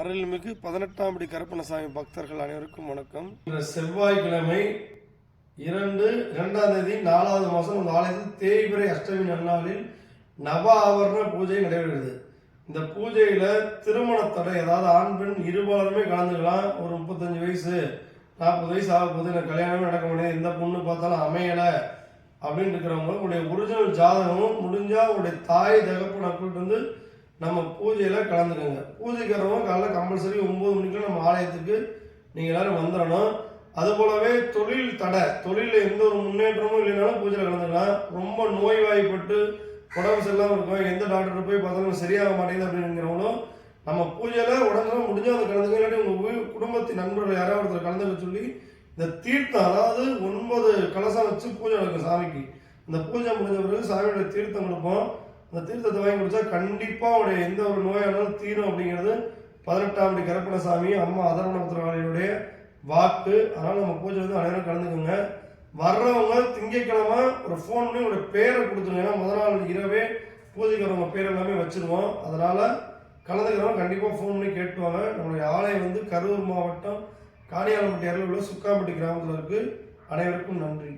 அருள்மிகு பதினெட்டாம் படி கருப்பணசாமி பக்தர்கள் அனைவருக்கும் வணக்கம். செவ்வாய்க்கிழமை இரண்டு இரண்டாம் தேதி நாலாவது மாதம் இந்த ஆலயத்தில் தேய்பிரை அஷ்டமி நன்னாளில் நவ ஆவரண பூஜை நடைபெறுகிறது. இந்த பூஜையில் திருமணத்தடை அதாவது ஆண் பெண் இருபாலருமே கலந்துக்கலாம். ஒரு முப்பத்தஞ்சு வயசு நாற்பது வயசு ஆக போது எனக்கு கல்யாணமே நடக்க முடியாது எந்த பொண்ணு பார்த்தாலும் அமையலை அப்படின்னு இருக்கிறவங்க உங்களுடைய ஒரிஜினல் ஜாதகமும் முடிஞ்சால் உங்களுடைய தாய் தகப்பனை கூப்பிட்டு வந்து நம்ம பூஜையில் கலந்துக்கோங்க. பூஜைக்காரவங்க காலைல கம்பல்சரி ஒம்பது மணிக்கெலாம் நம்ம ஆலயத்துக்கு நீங்கள் எல்லோரும் வந்துடணும். அது போலவே தொழில் தடை. தொழிலில் எந்த ஒரு முன்னேற்றமும் இல்லைனாலும் பூஜையில் கலந்துக்கலாம். ரொம்ப நோய்வாய்ப்பட்டு உடம்பு சரியில்லாமல் இருக்கும். எந்த டாக்டர் போய் பார்த்தாலும் சரியாக மாட்டேங்குது அப்படிங்கிறவங்களும் நம்ம பூஜையில் உடனே முடிஞ்சால் அதை கலந்துக்க இல்லாட்டி உங்கள் குடும்பத்தின் நண்பர்கள் யாராவது ஒருத்தர் கலந்துக்க சொல்லி இந்த தீர்த்தம் அதாவது ஒன்பது கலசம் வச்சு பூஜை நடக்கும் சாமிக்கு. இந்த பூஜை முடிஞ்ச பிறகு சாமியோட தீர்த்தம் கொடுப்போம். அந்த தீர்த்தத்தை வாங்கி குடிச்சா கண்டிப்பா அவருடைய எந்த ஒரு நோயானாலும் தீரும் அப்படிங்கிறது பதினெட்டாம் படி கருப்பணசாமி அம்மா அதர்வணபுத்திரவாளியுடைய வாக்கு. அதனால நம்ம பூஜை வந்து அனைவரும் கலந்துக்கோங்க. வர்றவங்க திங்கட்கிழமை ஒரு ஃபோன் பண்ணி உங்களோட பேரை கொடுத்துருங்க. ஏன்னா முதல் நாள் இரவே பூஜைக்கிறவங்க பேர் எல்லாமே வச்சிருவோம். அதனால கலந்துக்கிறவங்க கண்டிப்பாக ஃபோன் பண்ணி கேட்டுவாங்க நம்மளுடைய ஆலயம் வந்து கரூர் மாவட்டம் காணியாளம்பட்டி அருகில் உள்ள சுக்காம்பட்டி கிராமத்தில் இருக்கு. அனைவருக்கும் நன்றி.